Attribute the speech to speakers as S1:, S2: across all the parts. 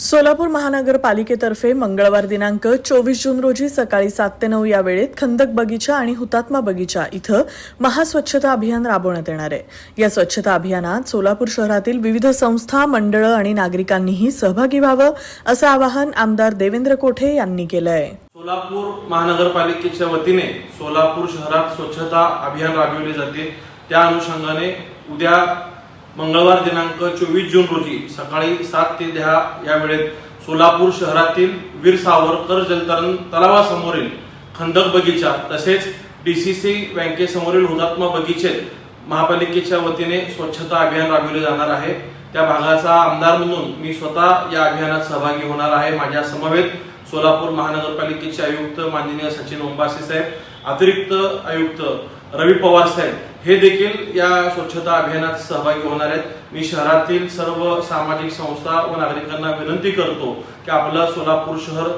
S1: सोलापूर महानगरपालिकेतर्फे मंगळवार दिनांक चोवीस जून रोजी सकाळी सात ते नऊ या वेळेत खंदक बगीचा आणि हुतात्मा बगीचा इथं महास्वच्छता अभियान राबवण्यात येणार आहे. या स्वच्छता अभियानात सोलापूर शहरातील विविध संस्था मंडळं आणि नागरिकांनीही सहभागी व्हावं असं आवाहन आमदार देवेंद्र कोठे यांनी केलं आहे
S2: सोलापूर महानगरपालिकेच्या वतीने सोलापूर शहरात स्वच्छता अभियान राबविले जाते. त्या अनुषंगाने उद्या मंगळवार दिनांक चोवीस जून रोजी सकाळी सात ते दहा या वेळेत सोलापूर शहरातील वीर सावरकर जलतरण तलावासमोरील खंदक बगीचा तसेच डी सी सी बँकेसमोरील हुतात्मा बगीचेत महापालिकेच्या वतीने स्वच्छता अभियान राबविले जाणार आहे. त्या भागाचा आमदार म्हणून मी स्वतः या अभियानात सहभागी होणार आहे. माझ्या समवेत सोलापूर महानगरपालिकेचे आयुक्त माननीय सचिन ओंबासे साहेब अतिरिक्त आयुक्त रवी पवार साहेब हे देखील या स्वच्छता अभियानात सहभागी होणार आहेत. मी शहरातील सर्व सामाजिक संस्था व नागरिकांना विनंती करतो की आपलं सोलापूर शहर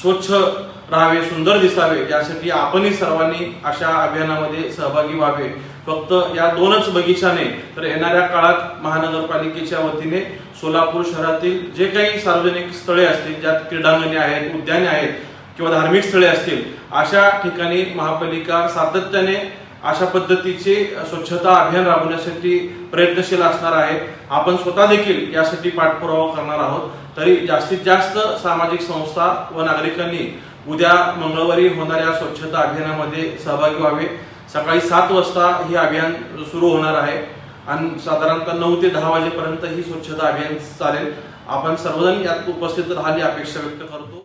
S2: स्वच्छ राहावे सुंदर दिसावे यासाठी आपणही सर्वांनी अशा अभियानामध्ये सहभागी व्हावे. फक्त या दोनच बगीचाने तर येणाऱ्या काळात महानगरपालिकेच्या वतीने सोलापूर शहरातील जे काही सार्वजनिक स्थळे असतील ज्यात क्रीडांगणे आहेत उद्याने आहेत किंवा धार्मिक स्थळे असतील अशा ठिकाणी महापालिका सातत्याने अशा पद्धतीचे स्वच्छता अभियान राबवण्यासाठी प्रयत्नशील असणार आहे. आपण स्वतः देखील यासाठी पाठपुरावा करणार आहोत. तरी जास्तीत जास्त सामाजिक संस्था व नागरिकांनी उद्या मंगळवारी होणाऱ्या स्वच्छता अभियानामध्ये सहभागी व्हावे. सकाळी सात वाजता हे अभियान सुरू होणार आहे. आणि साधारणतः नऊ ते दहा वाजेपर्यंत ही स्वच्छता अभियान चालेल. आपण सर्वजण यात उपस्थित राहण्याची अपेक्षा व्यक्त करतो.